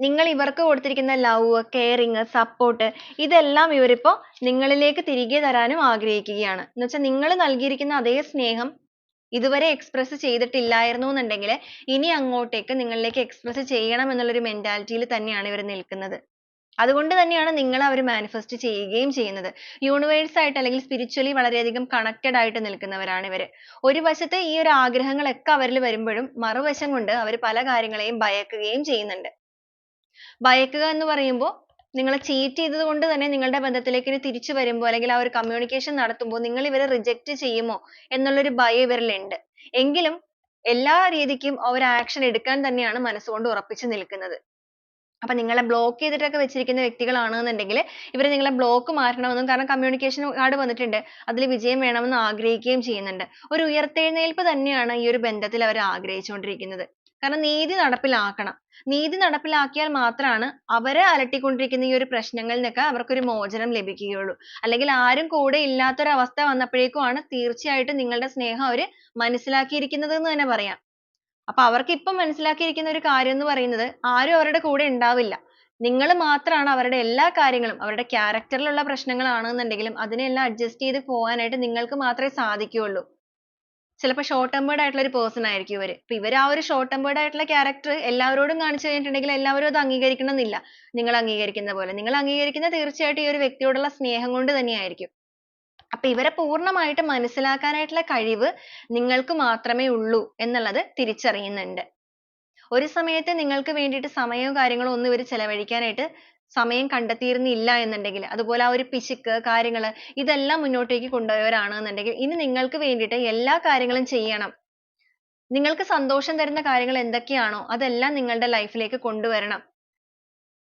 നിങ്ങൾ ഇവർക്ക് കൊടുത്തിരിക്കുന്ന ലവ് കെയറിങ് സപ്പോർട്ട് ഇതെല്ലാം ഇവരിപ്പോ നിങ്ങളിലേക്ക് തിരികെ തരാനും ആഗ്രഹിക്കുകയാണ്. എന്ന് വെച്ചാൽ നിങ്ങൾ നൽകിയിരിക്കുന്ന അതേ സ്നേഹം ഇതുവരെ എക്സ്പ്രസ് ചെയ്തിട്ടില്ലായിരുന്നു എന്നുണ്ടെങ്കിൽ ഇനി അങ്ങോട്ടേക്ക് നിങ്ങളിലേക്ക് എക്സ്പ്രസ് ചെയ്യണം എന്നുള്ളൊരു മെന്റാലിറ്റിയിൽ തന്നെയാണ് ഇവർ നിൽക്കുന്നത്. അതുകൊണ്ട് തന്നെയാണ് നിങ്ങൾ അവർ മാനിഫെസ്റ്റ് ചെയ്യുകയും ചെയ്യുന്നത്. യൂണിവേഴ്സ് ആയിട്ട് അല്ലെങ്കിൽ സ്പിരിച്വലി വളരെയധികം കണക്റ്റഡ് ആയിട്ട് നിൽക്കുന്നവരാണ് ഇവർ. ഒരു വശത്ത് ഈ ഒരു ആഗ്രഹങ്ങളൊക്കെ അവരിൽ വരുമ്പോഴും മറുവശം കൊണ്ട് അവർ പല കാര്യങ്ങളെയും ഭയക്കുകയും ചെയ്യുന്നുണ്ട്. ഭയക്കുക എന്ന് പറയുമ്പോൾ നിങ്ങൾ ചീറ്റ് ചെയ്തത് കൊണ്ട് തന്നെ നിങ്ങളുടെ ബന്ധത്തിലേക്ക് ഇനി തിരിച്ചു വരുമ്പോൾ അല്ലെങ്കിൽ ആ ഒരു കമ്മ്യൂണിക്കേഷൻ നടത്തുമ്പോൾ നിങ്ങൾ ഇവരെ reject ചെയ്യുമോ എന്നുള്ള ഒരു ഭയം ഇവരിൽ ഉണ്ട്. എങ്കിലും എല്ലാ രീതിക്കും അവർ ആക്ഷൻ എടുക്കാൻ തന്നെയാണ് മനസ്സുകൊണ്ട് ഉറപ്പിച്ചു നിൽക്കുന്നത്. അപ്പൊ നിങ്ങളെ block ചെയ്തിട്ടൊക്കെ വെച്ചിരിക്കുന്ന വ്യക്തികളാണെന്നുണ്ടെങ്കിൽ ഇവർ നിങ്ങളെ ബ്ലോക്ക് മാറ്റണമെന്നും കാരണം കമ്മ്യൂണിക്കേഷൻ card വന്നിട്ടുണ്ട് അതിൽ വിജയം വേണമെന്ന് ആഗ്രഹിക്കുകയും ചെയ്യുന്നുണ്ട്. ഒരു ഉയർത്തെഴുന്നേൽപ്പ് തന്നെയാണ് ഈ ഒരു ബന്ധത്തിൽ അവർ ആഗ്രഹിച്ചുകൊണ്ടിരിക്കുന്നത്. കാരണം നീതി നടപ്പിലാക്കണം. നീതി നടപ്പിലാക്കിയാൽ മാത്രമാണ് അവരെ അലട്ടിക്കൊണ്ടിരിക്കുന്ന ഈ ഒരു പ്രശ്നങ്ങളിൽ നിന്നൊക്കെ അവർക്കൊരു മോചനം ലഭിക്കുകയുള്ളൂ. അല്ലെങ്കിൽ ആരും കൂടെ ഇല്ലാത്ത ഒരു അവസ്ഥ വന്നപ്പോഴേക്കുമാണ് തീർച്ചയായിട്ടും നിങ്ങളുടെ സ്നേഹം അവർ മനസ്സിലാക്കിയിരിക്കുന്നത് എന്ന് തന്നെ പറയാം. അപ്പൊ അവർക്ക് ഇപ്പം മനസ്സിലാക്കിയിരിക്കുന്ന ഒരു കാര്യം എന്ന് പറയുന്നത് ആരും അവരുടെ കൂടെ ഉണ്ടാവില്ല. നിങ്ങൾ മാത്രമാണ് അവരുടെ എല്ലാ കാര്യങ്ങളും അവരുടെ ക്യാരക്ടറിലുള്ള ലുള്ള പ്രശ്നങ്ങളാണെന്നുണ്ടെങ്കിലും അതിനെല്ലാം adjust ചെയ്ത് പോകാനായിട്ട് നിങ്ങൾക്ക് മാത്രമേ സാധിക്കുകയുള്ളൂ. ചിലപ്പോൾ ഷോർട്ട് ടെമ്പേർഡ് ആയിട്ടുള്ള ഒരു പേഴ്സൺ ആയിരിക്കും ഇവർ. അപ്പൊ ഇവർ ആ ഒരു ഷോർട്ട് ടെമ്പേർഡ് ആയിട്ടുള്ള ക്യാരക്ടർ എല്ലാവരോടും കാണിച്ചു കഴിഞ്ഞിട്ടുണ്ടെങ്കിൽ എല്ലാവരും അത് അംഗീകരിക്കണം എന്നില്ല നിങ്ങൾ അംഗീകരിക്കുന്ന പോലെ. നിങ്ങൾ അംഗീകരിക്കുന്നത് തീർച്ചയായിട്ടും ഈ ഒരു വ്യക്തിയോടുള്ള സ്നേഹം കൊണ്ട് തന്നെയായിരിക്കും. അപ്പൊ ഇവരെ പൂർണമായിട്ട് മനസ്സിലാക്കാനായിട്ടുള്ള കഴിവ് നിങ്ങൾക്ക് മാത്രമേ ഉള്ളൂ എന്നുള്ളത് തിരിച്ചറിയുന്നുണ്ട്. ഒരു സമയത്ത് നിങ്ങൾക്ക് വേണ്ടിയിട്ട് സമയവും കാര്യങ്ങളും ഒന്നും ഇവർ ചെലവഴിക്കാനായിട്ട് സമയം കണ്ടെത്തിയിരുന്നില്ല എന്നുണ്ടെങ്കിൽ അതുപോലെ ആ ഒരു പിശുക്ക് കാര്യങ്ങൾ ഇതെല്ലാം മുന്നോട്ടേക്ക് കൊണ്ടുപോയവരാണ് എന്നുണ്ടെങ്കിൽ ഇനി നിങ്ങൾക്ക് വേണ്ടിയിട്ട് എല്ലാ കാര്യങ്ങളും ചെയ്യണം നിങ്ങൾക്ക് സന്തോഷം തരുന്ന കാര്യങ്ങൾ എന്തൊക്കെയാണോ അതെല്ലാം നിങ്ങളുടെ life ലേക്ക് കൊണ്ടുവരണം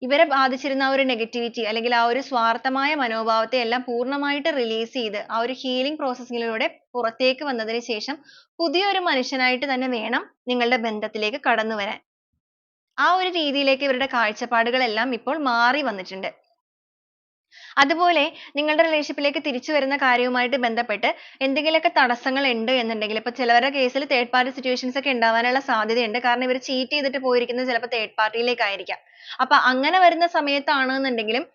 ഇവരെ ബാധിച്ചിരുന്ന ആ ഒരു negativity അല്ലെങ്കിൽ ആ ഒരു സ്വാർത്ഥമായ മനോഭാവത്തെ എല്ലാം പൂർണമായിട്ട് release ചെയ്ത് ആ ഒരു healing process ലൂടെ പുറത്തേക്ക് വന്നതിന് ശേഷം പുതിയൊരു മനുഷ്യനായിട്ട് തന്നെ വേണം നിങ്ങളുടെ ബന്ധത്തിലേക്ക് കടന്നു വരാൻ. ആ ഒരു രീതിയിലേക്ക് ഇവരുടെ കാഴ്ചപ്പാടുകളെല്ലാം ഇപ്പോൾ മാറി വന്നിട്ടുണ്ട്. അതുപോലെ നിങ്ങളുടെ relationship ലേക്ക് തിരിച്ചു വരുന്ന കാര്യവുമായിട്ട് ബന്ധപ്പെട്ട് എന്തെങ്കിലുമൊക്കെ തടസ്സങ്ങൾ ഉണ്ട് എന്നുണ്ടെങ്കിൽ ഇപ്പൊ ചിലവരുടെ കേസിൽ third party situations ഒക്കെ ഉണ്ടാവാനുള്ള സാധ്യതയുണ്ട്. കാരണം ഇവർ cheat ചെയ്തിട്ട് പോയിരിക്കുന്നത് ചിലപ്പോൾ third party യിലേക്കായിരിക്കാം. അപ്പൊ അങ്ങനെ വരുന്ന സമയത്താണെന്നുണ്ടെങ്കിലും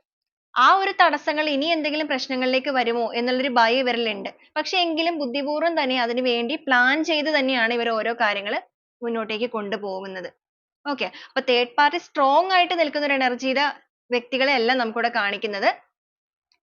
ആ ഒരു തടസ്സങ്ങൾ ഇനി എന്തെങ്കിലും പ്രശ്നങ്ങളിലേക്ക് വരുമോ എന്നുള്ളൊരു ഭയം ഇവരിൽ ഉണ്ട്. പക്ഷേ എങ്കിലും ബുദ്ധിപൂർവം തന്നെ അതിനു വേണ്ടി plan ചെയ്തു തന്നെയാണ് ഇവർ ഓരോ കാര്യങ്ങൾ മുന്നോട്ടേക്ക് കൊണ്ടുപോകുന്നത്. Okay അപ്പൊ third party strong ആയിട്ട് നിൽക്കുന്ന ഒരു energy യുടെ വ്യക്തികളെ അല്ല നമുക്കിവിടെ കാണിക്കുന്നത്.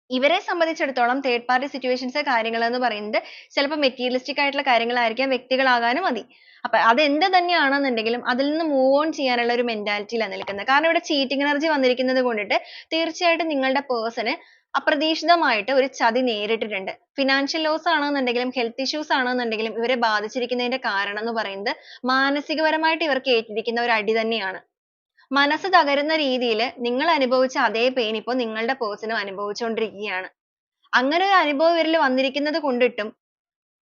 ഇവരെ സംബന്ധിച്ചിടത്തോളം third party situations കാര്യങ്ങൾ എന്ന് പറയുന്നത് ചിലപ്പോൾ materialistic ആയിട്ടുള്ള കാര്യങ്ങളായിരിക്കാം വ്യക്തികളാകാനും മതി. അപ്പൊ അത് എന്ത് തന്നെയാണെന്നുണ്ടെങ്കിലും അതിൽ നിന്ന് move on ചെയ്യാനുള്ള ഒരു mentality ലാണ് നിൽക്കുന്നത്. കാരണം ഇവിടെ cheating energy വന്നിരിക്കുന്നത് കൊണ്ടിട്ട് തീർച്ചയായിട്ടും നിങ്ങളുടെ person അപ്രതീക്ഷിതമായിട്ട് ഒരു ചതി നേരിട്ടിട്ടുണ്ട്. financial loss ആണെന്നുണ്ടെങ്കിലും health issues ആണെന്നുണ്ടെങ്കിലും ഇവരെ ബാധിച്ചിരിക്കുന്നതിന്റെ കാരണം എന്ന് പറയുന്നത് മാനസികപരമായിട്ട് ഇവർക്ക് ഏറ്റിരിക്കുന്ന ഒരു അടി തന്നെയാണ്. മനസ്സ് തകരുന്ന രീതിയിൽ നിങ്ങൾ അനുഭവിച്ച അതേ pain ഇപ്പോൾ നിങ്ങളുടെ person ഉം അനുഭവിച്ചുകൊണ്ടിരിക്കുകയാണ്. അങ്ങനെ ഒരു അനുഭവം ഇവരിൽ വന്നിരിക്കുന്നത് കൊണ്ടിട്ടും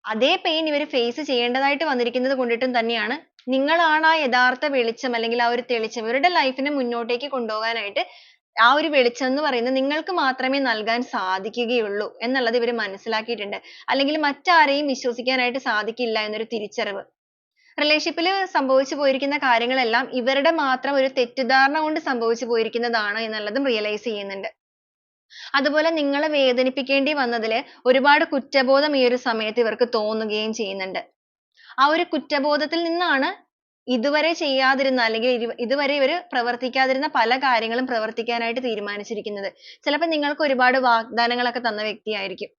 അതേ pain ഇവർ face ചെയ്യേണ്ടതായിട്ട് വന്നിരിക്കുന്നത് കൊണ്ടിട്ടും തന്നെയാണ് നിങ്ങളാണ് ആ യഥാർത്ഥ വെളിച്ചം അല്ലെങ്കിൽ ആ ഒരു തെളിച്ചം ഇവരുടെ life നെ മുന്നോട്ടേക്ക് കൊണ്ടുപോകാനായിട്ട് ആ ഒരു വെളിച്ചം എന്ന് പറയുന്നത് നിങ്ങൾക്ക് മാത്രമേ നൽകാൻ സാധിക്കുകയുള്ളൂ എന്നുള്ളത് ഇവർ മനസ്സിലാക്കിയിട്ടുണ്ട്. അല്ലെങ്കിൽ മറ്റാരെയും വിശ്വസിക്കാനായിട്ട് സാധിക്കില്ല എന്നൊരു തിരിച്ചറിവ്. relationship ൽ സംഭവിച്ചു പോയിരിക്കുന്ന കാര്യങ്ങളെല്ലാം ഇവരുടെ മാത്രം ഒരു തെറ്റിദ്ധാരണ കൊണ്ട് സംഭവിച്ചു പോയിരിക്കുന്നതാണ് എന്നുള്ളതും realize ചെയ്യുന്നുണ്ട്. അതുപോലെ നിങ്ങളെ വേദനിപ്പിക്കേണ്ടി വന്നതിൽ ഒരുപാട് കുറ്റബോധം ഈ ഒരു സമയത്ത് ഇവർക്ക് തോന്നുകയും ചെയ്യുന്നുണ്ട്. ആ ഒരു കുറ്റബോധത്തിൽ നിന്നാണ് ഇതുവരെ ചെയ്യാതിരുന്ന അല്ലെങ്കിൽ ഇതുവരെ ഇവർ പ്രവർത്തിക്കാതിരുന്ന പല കാര്യങ്ങളും പ്രവർത്തിക്കാനായിട്ട് തീരുമാനിച്ചിരിക്കുന്നത്. ചിലപ്പോൾ നിങ്ങൾക്ക് ഒരുപാട് വാഗ്ദാനങ്ങൾ ഒക്കെ തന്ന വ്യക്തിയായിരിക്കും.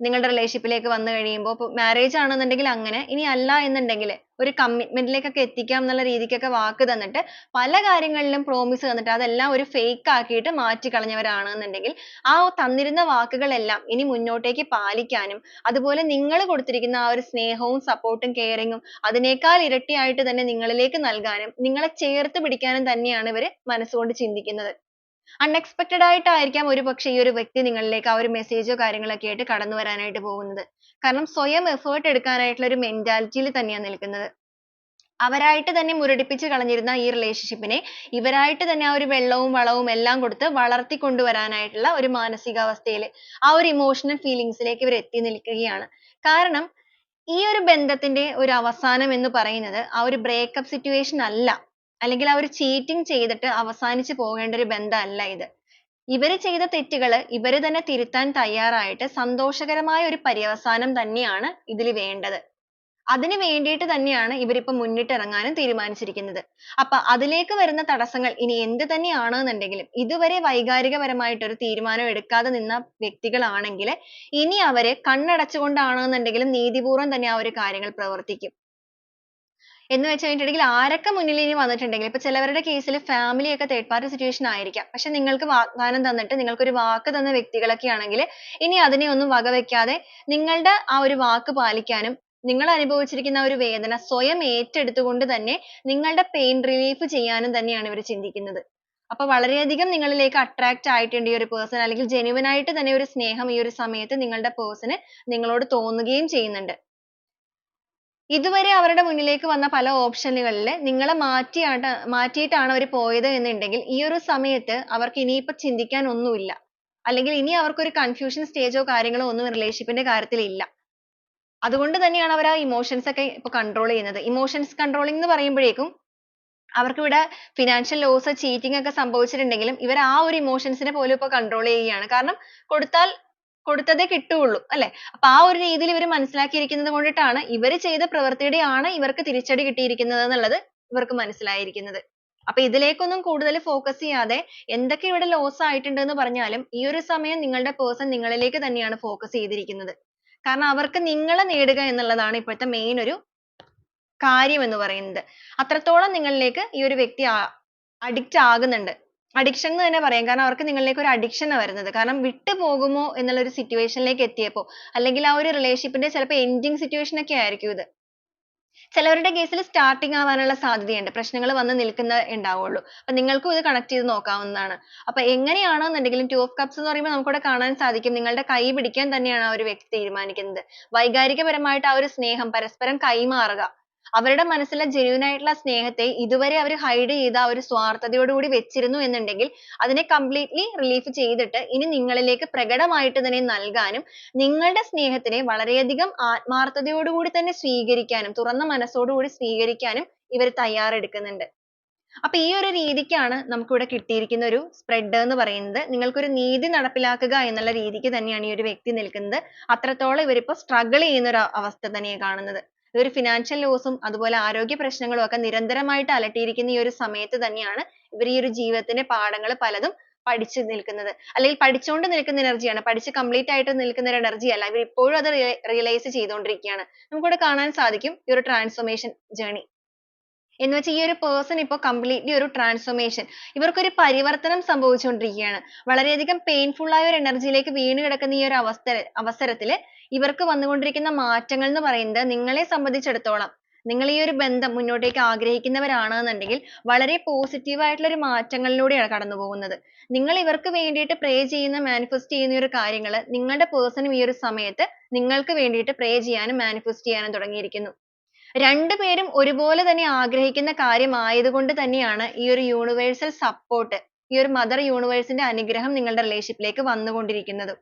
നിങ്ങളുടെ റിലേഷൻഷിപ്പിലേക്ക് ലേക്ക് വന്നു കഴിയുമ്പോൾ ഇപ്പൊ marriage ആണെന്നുണ്ടെങ്കിൽ അങ്ങനെ ഇനി അല്ല എന്നുണ്ടെങ്കിൽ ഒരു commitment എത്തിക്കാം എന്നുള്ള രീതിക്കൊക്കെ വാക്ക് തന്നിട്ട് പല കാര്യങ്ങളിലും promise തന്നിട്ട് അതെല്ലാം ഒരു fake ആക്കിയിട്ട് മാറ്റിക്കളഞ്ഞവരാണ് എന്നുണ്ടെങ്കിൽ ആ തന്നിരുന്ന വാക്കുകളെല്ലാം ഇനി മുന്നോട്ടേക്ക് പാലിക്കാനും അതുപോലെ നിങ്ങൾ കൊടുത്തിരിക്കുന്ന ആ ഒരു സ്നേഹവും support ഉം caring ഉം അതിനേക്കാൾ ഇരട്ടിയായിട്ട് തന്നെ നിങ്ങളിലേക്ക് നൽകാനും നിങ്ങളെ ചേർത്ത് പിടിക്കാനും തന്നെയാണ് ഇവർ മനസ്സുകൊണ്ട് ചിന്തിക്കുന്നത്. Unexpected ആയിട്ടായിരിക്കാം ഒരുപക്ഷേ ഈ ഒരു വ്യക്തി നിങ്ങളിലേക്ക് ആ ഒരു message ഓ കാര്യങ്ങളൊക്കെ ആയിട്ട് കടന്നു വരാനായിട്ട് പോകുന്നത്. കാരണം സ്വയം effort എടുക്കാനായിട്ടുള്ള ഒരു mentality ൽ തന്നെയാണ് നിൽക്കുന്നത്. അവരായിട്ട് തന്നെ മുരടിപ്പിച്ച് കളഞ്ഞിരുന്ന ഈ relationship നെ ഇവരായിട്ട് തന്നെ ആ ഒരു വെള്ളവും വളവും എല്ലാം കൊടുത്ത് വളർത്തിക്കൊണ്ടുവരാനായിട്ടുള്ള ഒരു മാനസികാവസ്ഥയിൽ ആ ഒരു emotional feelings ലേക്ക് ഇവർ എത്തി നിൽക്കുകയാണ്. കാരണം ഈ ഒരു ബന്ധത്തിന്റെ ഒരു അവസാനം എന്ന് പറയുന്നത് ആ ഒരു breakup situation അല്ല. അല്ലെങ്കിൽ ആ ഒരു cheating ചെയ്തിട്ട് അവസാനിച്ച് പോകേണ്ട ഒരു ബന്ധമല്ല ഇത്. ഇവർ ചെയ്ത തെറ്റുകൾ ഇവർ തന്നെ തിരുത്താൻ തയ്യാറായിട്ട് സന്തോഷകരമായ ഒരു പര്യവസാനം തന്നെയാണ് ഇതിൽ വേണ്ടത്. അതിനു വേണ്ടിയിട്ട് തന്നെയാണ് ഇവർ മുന്നിട്ടിറങ്ങാനും തീരുമാനിച്ചിരിക്കുന്നത്. അപ്പൊ അതിലേക്ക് വരുന്ന തടസ്സങ്ങൾ ഇനി എന്ത് തന്നെയാണെന്നുണ്ടെങ്കിലും ഇതുവരെ വൈകാരികപരമായിട്ട് ഒരു തീരുമാനം എടുക്കാതെ നിന്ന വ്യക്തികളാണെങ്കിൽ ഇനി അവർ കണ്ണടച്ചുകൊണ്ടാണെന്നുണ്ടെങ്കിലും നീതിപൂർവം തന്നെ ആ ഒരു കാര്യങ്ങൾ പ്രവർത്തിക്കും. എന്ന് വെച്ച് കഴിഞ്ഞിട്ടുണ്ടെങ്കിൽ ആരൊക്കെ മുന്നിൽ ഇനി വന്നിട്ടുണ്ടെങ്കിൽ ഇപ്പൊ ചിലവരുടെ കേസിൽ ഫാമിലി ഒക്കെ third party situation ആയിരിക്കാം. പക്ഷെ നിങ്ങൾക്ക് വാഗ്ദാനം തന്നിട്ട് നിങ്ങൾക്ക് ഒരു വാക്ക് തന്ന വ്യക്തികളൊക്കെ ആണെങ്കിൽ ഇനി അതിനെ ഒന്നും വകവെക്കാതെ നിങ്ങളുടെ ആ ഒരു വാക്ക് പാലിക്കാനും നിങ്ങൾ അനുഭവിച്ചിരിക്കുന്ന ഒരു വേദന സ്വയം ഏറ്റെടുത്തുകൊണ്ട് തന്നെ നിങ്ങളുടെ പെയിൻ റിലീഫ് ചെയ്യാനും തന്നെയാണ് ഇവർ ചിന്തിക്കുന്നത്. അപ്പൊ വളരെയധികം നിങ്ങളിലേക്ക് attract ആയിട്ടുണ്ട് ഈ ഒരു പേഴ്സൺ അല്ലെങ്കിൽ genuine ആയിട്ട് തന്നെ ഒരു സ്നേഹം ഈ ഒരു സമയത്ത് നിങ്ങളുടെ person നിങ്ങളോട് തോന്നുകയും ചെയ്യുന്നുണ്ട്. ഇതുവരെ അവരുടെ മുന്നിലേക്ക് വന്ന പല ഓപ്ഷനുകളിൽ നിങ്ങളെ മാറ്റിയാണ് മാറ്റിയിട്ടാണ് അവർ പോയത് എന്നുണ്ടെങ്കിൽ ഈ ഒരു സമയത്ത് അവർക്ക് ഇനിയിപ്പോ ചിന്തിക്കാൻ ഒന്നുമില്ല. അല്ലെങ്കിൽ ഇനി അവർക്ക് ഒരു കൺഫ്യൂഷൻ സ്റ്റേജോ കാര്യങ്ങളോ ഒന്നും റിലേഷൻഷിപ്പിന്റെ കാര്യത്തിൽ ഇല്ല. അതുകൊണ്ട് തന്നെയാണ് അവർ ആ ഇമോഷൻസ് ഒക്കെ ഇപ്പോൾ കൺട്രോൾ ചെയ്യുന്നത്. ഇമോഷൻസ് കൺട്രോളിംഗ് എന്ന് പറയുമ്പോഴേക്കും അവർക്ക് ഇവിടെ ഫിനാൻഷ്യൽ ലോസ് ചീറ്റിംഗ് ഒക്കെ സംഭവിച്ചിട്ടുണ്ടെങ്കിലും ഇവർ ആ ഒരു ഇമോഷൻസിനെ പോലും ഇപ്പോൾ കൺട്രോൾ ചെയ്യുകയാണ്. കാരണം കൊടുത്താൽ കൊടുത്തതേ കിട്ടുള്ളൂ അല്ലേ? അപ്പൊ ആ ഒരു രീതിയിൽ ഇവർ മനസ്സിലാക്കിയിരിക്കുന്നത് കൊണ്ടിട്ടാണ് ഇവർ ചെയ്ത പ്രവർത്തിയുടെ ആണ് ഇവർക്ക് തിരിച്ചടി കിട്ടിയിരിക്കുന്നത് എന്നുള്ളത് ഇവർക്ക് മനസ്സിലായിരിക്കുന്നത്. അപ്പൊ ഇതിലേക്കൊന്നും കൂടുതൽ ഫോക്കസ് ചെയ്യാതെ എന്തൊക്കെ ഇവിടെ ലോസ് ആയിട്ടുണ്ട് എന്ന് പറഞ്ഞാലും ഈ ഒരു സമയം നിങ്ങളുടെ പേഴ്സൺ നിങ്ങളിലേക്ക് തന്നെയാണ് ഫോക്കസ് ചെയ്തിരിക്കുന്നത്. കാരണം അവർക്ക് നിങ്ങളെ നേടുക എന്നുള്ളതാണ് ഇപ്പോഴത്തെ മെയിൻ ഒരു കാര്യം എന്ന് പറയുന്നത്. അത്രത്തോളം നിങ്ങളിലേക്ക് ഈ ഒരു വ്യക്തി അഡിക്റ്റ് ആകുന്നുണ്ട്. Addiction എന്ന് തന്നെ പറയാം. കാരണം അവർക്ക് നിങ്ങളിലേക്ക് ഒരു അഡിക്ഷൻ ആണ് വരുന്നത്. കാരണം വിട്ടു പോകുമോ എന്നുള്ള ഒരു സിറ്റുവേഷനിലേക്ക് ലേക്ക് എത്തിയപ്പോൾ അല്ലെങ്കിൽ ആ ഒരു റിലേഷൻഷിപ്പിന്റെ ന്റെ ചിലപ്പോൾ എൻഡിങ് സിറ്റുവേഷൻ ഒക്കെ ആയിരിക്കും ഇത്. ചിലവരുടെ കേസിൽ സ്റ്റാർട്ടിങ് ആവാനുള്ള സാധ്യതയുണ്ട്. പ്രശ്നങ്ങൾ വന്ന് നിൽക്കുന്ന ഉണ്ടാവുള്ളൂ. അപ്പൊ നിങ്ങൾക്കും ഇത് കണക്ട് ചെയ്ത് നോക്കാവുന്നതാണ്. അപ്പൊ എങ്ങനെയാണെന്നുണ്ടെങ്കിലും ടു ഓഫ് കപ്സ് എന്ന് പറയുമ്പോൾ നമുക്കിവിടെ കാണാൻ സാധിക്കും. നിങ്ങളുടെ കൈ പിടിക്കാൻ തന്നെയാണ് ആ ഒരു വ്യക്തി തീരുമാനിക്കുന്നത്. വൈകാരികപരമായിട്ട് ആ ഒരു സ്നേഹം പരസ്പരം കൈമാറുക. അവരുടെ മനസ്സിലെ genuine ആയിട്ടുള്ള സ്നേഹത്തെ ഇതുവരെ അവർ hide ചെയ്ത ആ ഒരു സ്വാർത്ഥതയോട് കൂടി വെച്ചിരുന്നു എന്നുണ്ടെങ്കിൽ അതിനെ completely relief ചെയ്തിട്ട് ഇനി നിങ്ങളിലേക്ക് പ്രകടമായിട്ട് തന്നെ നൽകാനും നിങ്ങളുടെ സ്നേഹത്തിനെ വളരെയധികം ആത്മാർത്ഥതയോട് കൂടി തന്നെ സ്വീകരിക്കാനും തുറന്ന മനസ്സോട് കൂടി സ്വീകരിക്കാനും ഇവർ തയ്യാറെടുക്കുന്നുണ്ട്. അപ്പൊ ഈ ഒരു രീതിക്കാണ് നമുക്ക് ഇവിടെ കിട്ടിയിരിക്കുന്ന ഒരു spread എന്ന് പറയുന്നത്. നിങ്ങൾക്ക് ഒരു നീതി നടപ്പിലാക്കുക എന്നുള്ള രീതിക്ക് തന്നെയാണ് ഈ ഒരു വ്യക്തി നിൽക്കുന്നത്. അത്രത്തോളം ഇവരിപ്പോ struggle ചെയ്യുന്ന ഒരു അവസ്ഥ തന്നെയാണ് കാണുന്നത്. ഒരു ഫിനാൻഷ്യൽ ലോസും അതുപോലെ ആരോഗ്യ പ്രശ്നങ്ങളും ഒക്കെ നിരന്തരമായിട്ട് അലട്ടിയിരിക്കുന്ന ഈ ഒരു സമയത്ത് തന്നെയാണ് ഇവർ ഈ ഒരു ജീവിതത്തിന്റെ പാഠങ്ങൾ പലതും പഠിച്ചു നിൽക്കുന്നത്. അല്ലെങ്കിൽ പഠിച്ചുകൊണ്ട് നിൽക്കുന്ന എനർജിയാണ് പഠിച്ച് complete ആയിട്ട് നിൽക്കുന്ന ഒരു energy അല്ല. ഇവർ ഇപ്പോഴും അത് റിയലൈസ് ചെയ്തുകൊണ്ടിരിക്കുകയാണ് നമുക്കിവിടെ കാണാൻ സാധിക്കും ഈ ഒരു ട്രാൻസ്ഫോർമേഷൻ journey. എന്ന് വെച്ചാൽ ഈ ഒരു പേഴ്സൺ ഇപ്പോൾ കംപ്ലീറ്റ്ലി ഒരു ട്രാൻസ്ഫോർമേഷൻ ഇവർക്ക് ഒരു പരിവർത്തനം സംഭവിച്ചുകൊണ്ടിരിക്കുകയാണ് വളരെയധികം പെയിൻഫുൾ ആയ ഒരു എനർജിയിലേക്ക് ലേക്ക് വീണ് കിടക്കുന്ന ഈ ഒരു അവസ്ഥ അവസരത്തിൽ ഇവർക്ക് വന്നുകൊണ്ടിരിക്കുന്ന മാറ്റങ്ങൾ എന്ന് പറയുന്നത് നിങ്ങളെ സംബന്ധിച്ചിടത്തോളം നിങ്ങൾ ഈ ഒരു ബന്ധം മുന്നോട്ടേക്ക് ആഗ്രഹിക്കുന്നവരാണെന്നുണ്ടെങ്കിൽ വളരെ positive ആയിട്ടുള്ള ഒരു മാറ്റങ്ങളിലൂടെയാണ് കടന്നു പോകുന്നത്. നിങ്ങൾ ഇവർക്ക് വേണ്ടിയിട്ട് pray ചെയ്യുന്ന manifest ചെയ്യുന്ന ഒരു കാര്യങ്ങൾ നിങ്ങളുടെ person ഉം ഈ ഒരു സമയത്ത് നിങ്ങൾക്ക് വേണ്ടിയിട്ട് pray ചെയ്യാനും manifest ചെയ്യാനും തുടങ്ങിയിരിക്കുന്നു. രണ്ടുപേരും ഒരുപോലെ തന്നെ ആഗ്രഹിക്കുന്ന കാര്യം ആയതുകൊണ്ട് തന്നെയാണ് ഈ ഒരു universal support ഈ ഒരു mother universe ന്റെ അനുഗ്രഹം നിങ്ങളുടെ relationship ലേക്ക് വന്നുകൊണ്ടിരിക്കുന്നത്.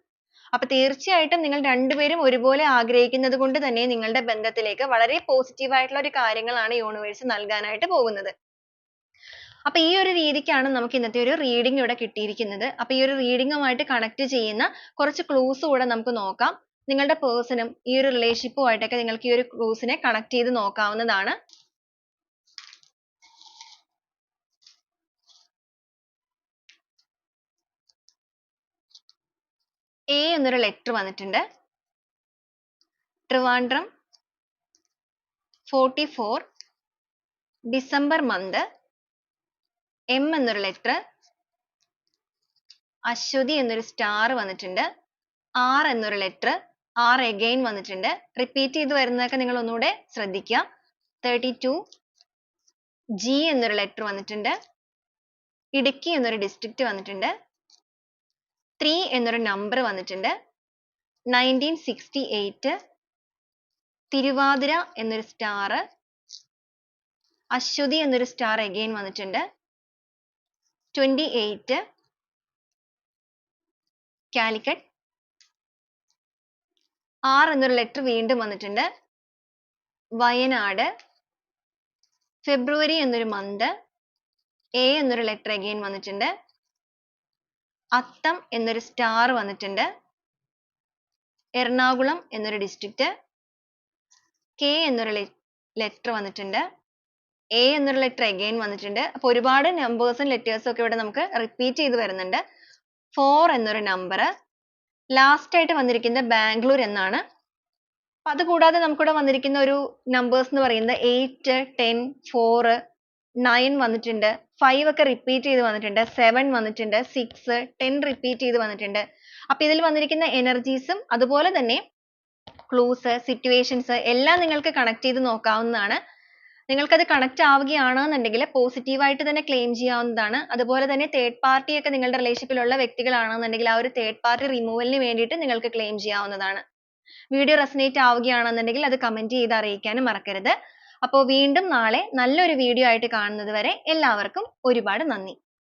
അപ്പൊ തീർച്ചയായിട്ടും നിങ്ങൾ രണ്ടുപേരും ഒരുപോലെ ആഗ്രഹിക്കുന്നത് കൊണ്ട് തന്നെ നിങ്ങളുടെ ബന്ധത്തിലേക്ക് വളരെ positive ആയിട്ടുള്ള ഒരു കാര്യങ്ങളാണ് universe നൽകാനായിട്ട് പോകുന്നത്. അപ്പോൾ ഈ ഒരു രീതിക്കാണ് നമുക്ക് ഇന്നത്തെ ഒരു reading ഇവിടെ കിട്ടിയിരിക്കുന്നത്. അപ്പോൾ ഈ ഒരു reading ഉമായിട്ട് connect ചെയ്യുന്ന കുറച്ച് clues കൂടെ നമുക്ക് നോക്കാം. നിങ്ങളുടെ person ഉം ഈ ഒരു relationship ഉമായിട്ടൊക്കെ നിങ്ങൾക്ക് ഈ ഒരു clues നെ connect ചെയ്ത് നോക്കാവുന്നതാണ്. A എന്നൊരു ലെറ്റർ വന്നിട്ടുണ്ട്. Trivandrum forty four December month M എന്നൊരു ലെറ്റർ അശ്വതി എന്നൊരു സ്റ്റാർ വന്നിട്ടുണ്ട്. ആർ എന്നൊരു ലെറ്റർ ആർ എഗെയിൻ വന്നിട്ടുണ്ട്. റിപ്പീറ്റ് ചെയ്ത് വരുന്നതൊക്കെ നിങ്ങൾ ഒന്നുകൂടെ ശ്രദ്ധിക്കുക. തേർട്ടി ടു ജി എന്നൊരു ലെറ്റർ വന്നിട്ടുണ്ട്. ഇടുക്കി എന്നൊരു ഡിസ്ട്രിക്ട് വന്നിട്ടുണ്ട്. ത്രീ എന്നൊരു നമ്പർ വന്നിട്ടുണ്ട്. നയന്റീൻ സിക്സ്റ്റി എയ്റ്റ് തിരുവാതിര എന്നൊരു star അശ്വതി എന്നൊരു സ്റ്റാർ again വന്നിട്ടുണ്ട്. Twenty eight Calicut. ആർ എന്നൊരു ലെറ്റർ വീണ്ടും വന്നിട്ടുണ്ട്. വയനാട്. ഫെബ്രുവരി എന്നൊരു മന്ത് എ എന്നൊരു ലെറ്റർ again വന്നിട്ടുണ്ട്. അത്തം എന്നൊരു star വന്നിട്ടുണ്ട്. എറണാകുളം എന്നൊരു district. K എന്നൊരു letter വന്നിട്ടുണ്ട്. A എന്നൊരു letter again വന്നിട്ടുണ്ട്. അപ്പോൾ ഒരുപാട് numbers ഉം letters ഒക്കെ ഇവിടെ നമുക്ക് repeat ചെയ്തു വരുന്നുണ്ട്. Four എന്നൊരു number. Last ആയിട്ട് വന്നിരിക്കുന്നത് ബാംഗ്ലൂർ എന്നാണ്. അപ്പൊ അത് കൂടാതെ നമുക്കിവിടെ വന്നിരിക്കുന്ന ഒരു numbers എന്ന് പറയുന്നത് eight ten four nine വന്നിട്ടുണ്ട്. Five ഒക്കെ റിപ്പീറ്റ് ചെയ്ത് വന്നിട്ടുണ്ട്. seven വന്നിട്ടുണ്ട്. six ten റിപ്പീറ്റ് ചെയ്ത് വന്നിട്ടുണ്ട്. അപ്പൊ ഇതിൽ വന്നിരിക്കുന്ന ഉം അതുപോലെ തന്നെ clues സിറ്റുവേഷൻസ് എല്ലാം നിങ്ങൾക്ക് കണക്ട് ചെയ്ത് നോക്കാവുന്നതാണ്. നിങ്ങൾക്കത് connect ആവുകയാണെന്നുണ്ടെങ്കിൽ ആയിട്ട് തന്നെ ക്ലെയിം ചെയ്യാവുന്നതാണ്. അതുപോലെ തന്നെ തേർഡ് ഒക്കെ നിങ്ങളുടെ റിലേഷൻഷിപ്പിലുള്ള വ്യക്തികളാണെന്നുണ്ടെങ്കിൽ ആ ഒരു തേർഡ് പാർട്ടി റിമൂവലിന് വേണ്ടിയിട്ട് നിങ്ങൾക്ക് ക്ലെയിം ചെയ്യാവുന്നതാണ്. വീഡിയോ റെസനേറ്റ് ആവുകയാണെന്നുണ്ടെങ്കിൽ അത് കമന്റ് ചെയ്ത് അറിയിക്കാനും മറക്കരുത്. അപ്പോൾ വീണ്ടും നാളെ നല്ലൊരു വീഡിയോ ആയിട്ട് കാണുന്നത് വരെ എല്ലാവർക്കും ഒരുപാട് നന്ദി.